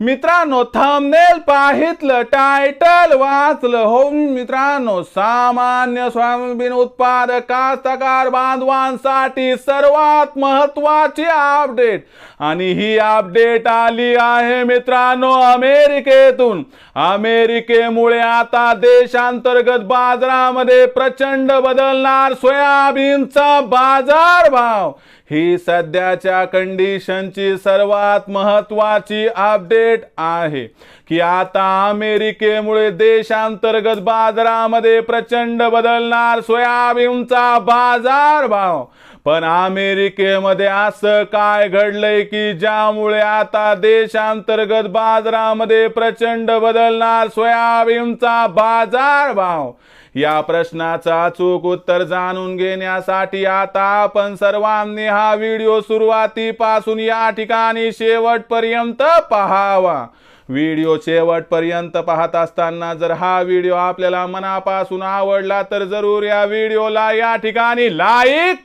मित्रांनो thumbnail पाहितलं title वाचलं. हो मित्रांनो सामान्य सोयाबीन उत्पादक कास्तकार बांधवांसाठी सर्वात महत्वाची अपडेट आणि ही अपडेट आली आहे मित्रांनो अमेरिकेतून. अमेरिकेमुळे आता देशांतर्गत बाजारामध्ये प्रचंड बदलणार सोयाबीनचा बाजारभाव. ही सध्याच्या कंडिशनची सर्वात महत्वाची अपडेट आहे की आता अमेरिकेमुळे देशांतर्गत बाजारामध्ये प्रचंड बदलणार सोयाबीनचा बाजारभाव. पण अमेरिकेमध्ये असं काय घडलंय की ज्यामुळे आता देशांतर्गत बाजारामध्ये प्रचंड बदलणार सोयाबीनचा बाजारभाव या प्रश्नाचा अचूक उत्तर जाणून घेण्यासाठी आता आपण सर्वांनी हा व्हिडिओ सुरुवातीपासून या ठिकाणी शेवटपर्यंत पहावा. व्हिडिओ शेवटपर्यंत पाहत असताना जर हा व्हिडिओ आपल्याला मनापासून आवडला तर जरूर या व्हिडिओला या ठिकाणी लाईक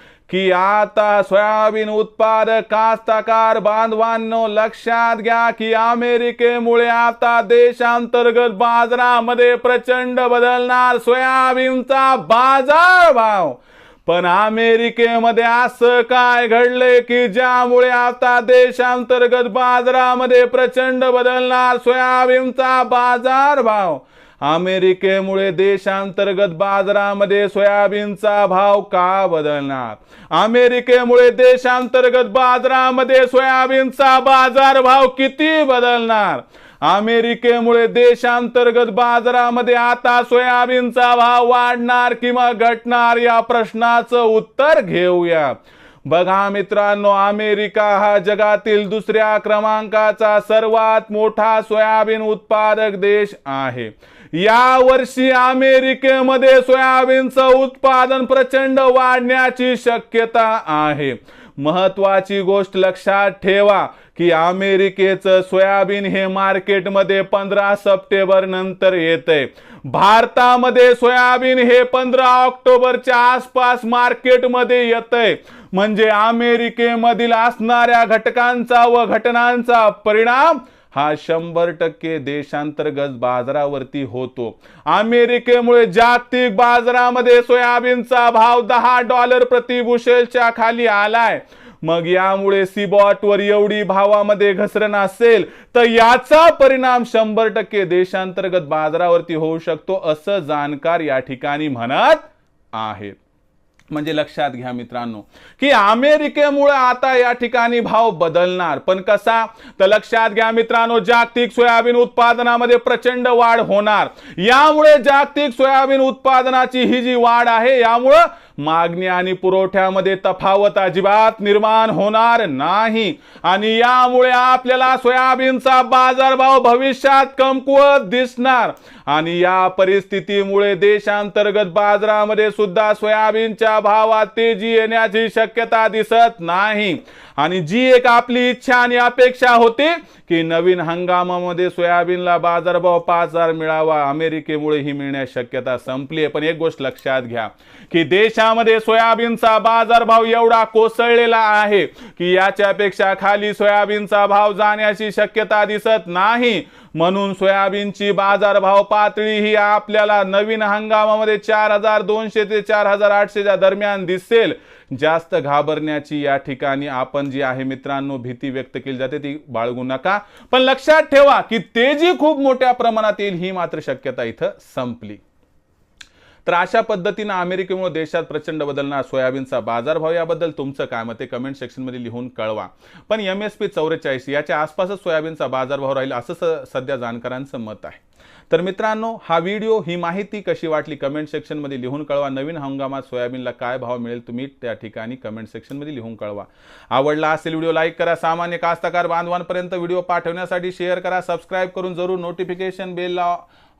की आता सोयाबीन उत्पादक कास्तकार बांधवांनो लक्षात घ्या की अमेरिकेमुळे आता देशांतर्गत बाजारामध्ये प्रचंड बदलणार सोयाबीनचा बाजारभाव पण अमेरिकेमध्ये असं काय घडलंय की ज्यामुळे आता देशांतर्गत बाजारामध्ये प्रचंड बदलणार सोयाबीनचा बाजारभाव अमेरिकेमुळे देशांतर्गत बाजारामध्ये सोयाबीनचा भाव का बदलणार? अमेरिकेमुळे देशांतर्गत बाजारामध्ये सोयाबीनचा बाजारभाव किती बदलणार? अमेरिकेमुळे देशांतर्गत बाजारामध्ये आता सोयाबीनचा भाव वाढणार किंवा घटणार या प्रश्नाचं उत्तर घेऊया. बघा मित्रांनो अमेरिका हा जगातील दुसऱ्या क्रमांकाचा सर्वात मोठा सोयाबीन उत्पादक देश आहे. या वर्षी अमेरिकेमध्ये सोयाबीनचं उत्पादन प्रचंड वाढण्याची शक्यता आहे. महत्वाची गोष्ट लक्षात ठेवा की अमेरिकेचं सोयाबीन हे मार्केटमध्ये पंधरा सप्टेंबर नंतर येतंय. भारतामध्ये सोयाबीन हे पंधरा ऑक्टोबरच्या आसपास मार्केटमध्ये येतंय. म्हणजे अमेरिकेमधील असणाऱ्या घटकांचा व घटनांचा परिणाम हा शंभर टक्के देशांतर्गत बाजारावरती होतो. अमेरिकेमुळे जागतिक बाजारामध्ये सोयाबीनचा भाव दहा डॉलर प्रति बुशेलच्या खाली आलाय. मग यामुळे सीबॉटवर एवढी भावामध्ये घसरण असेल तर याचा परिणाम शंभर टक्के देशांतर्गत बाजारावरती होऊ शकतो असं जाणकार या ठिकाणी म्हणत आहेत. म्हणजे लक्षात घ्या मित्रांनो की अमेरिकेमुळे आता या ठिकाणी भाव बदलणार. पण कसा? तर लक्षात घ्या मित्रांनो जागतिक सोयाबीन उत्पादनामध्ये प्रचंड वाढ होणार. यामुळे जागतिक सोयाबीन उत्पादनाची ही जी वाढ आहे यामुळं मागणी आणि पुरवठ्यामध्ये तफावत अजिबात निर्माण होणार नाही. आणि यामुळे आपल्याला सोयाबीनचा बाजारभाव भविष्यात कमकुवत दिसणार. आणि या परिस्थितीमुळे देशांतर्गत बाजारामध्ये सुद्धा सोयाबीनच्या भावात तेजी येण्याची शक्यता दिसत नाही. आणि जी एक आपली इच्छा आणि अपेक्षा होती की नवीन हंगामामध्ये सोयाबीनला बाजारभाव पाच हजार मिळावा अमेरिकेमुळे ही मिळण्याची शक्यता संपली आहे. पण एक गोष्ट लक्षात घ्या की देशामध्ये सोयाबीनचा बाजारभाव एवढा कोसळलेला आहे की याच्यापेक्षा खाली सोयाबीनचा भाव जाण्याची शक्यता दिसत नाही. म्हणून सोयाबीनची बाजारभाव पातळी ही आपल्याला नवीन हंगामामध्ये चार हजार दोनशे ते चार हजार आठशेच्या दरम्यान दिसेल. जास्त घाबरण्याची या ठिकाणी आपण जी आहे मित्रांनो भीती व्यक्त केली जाते ती बाळगू नका. पण लक्षात ठेवा की तेजी खूप मोठ्या प्रमाणात येईल ही मात्र शक्यता इथं संपली. तर अशा पद्धतीनं अमेरिकेमुळे देशात प्रचंड बदलणार सोयाबीनचा बाजारभाव याबद्दल तुमचं काय मग ते कमेंट सेक्शनमध्ये लिहून कळवा. पण एम एस पी चौवेचाळीस याच्या आसपासच सोयाबीनचा बाजारभाव राहील असं स- सध्या जाणकारांचं मत आहे. तर मित्रांनो हा व्हिडिओ ही माहिती कशी वाटली कमेंट सेक्शनमध्ये लिहून कळवा. नवीन हंगामात सोयाबीनला काय भाव मिळेल तुम्ही त्या ठिकाणी कमेंट सेक्शनमध्ये लिहून कळवा. आवडला असेल व्हिडिओ लाईक करा. सामान्य कास्तकार बांधवांपर्यंत व्हिडिओ पाठवण्यासाठी शेअर करा. सबस्क्राईब करून जरूर नोटिफिकेशन बेलला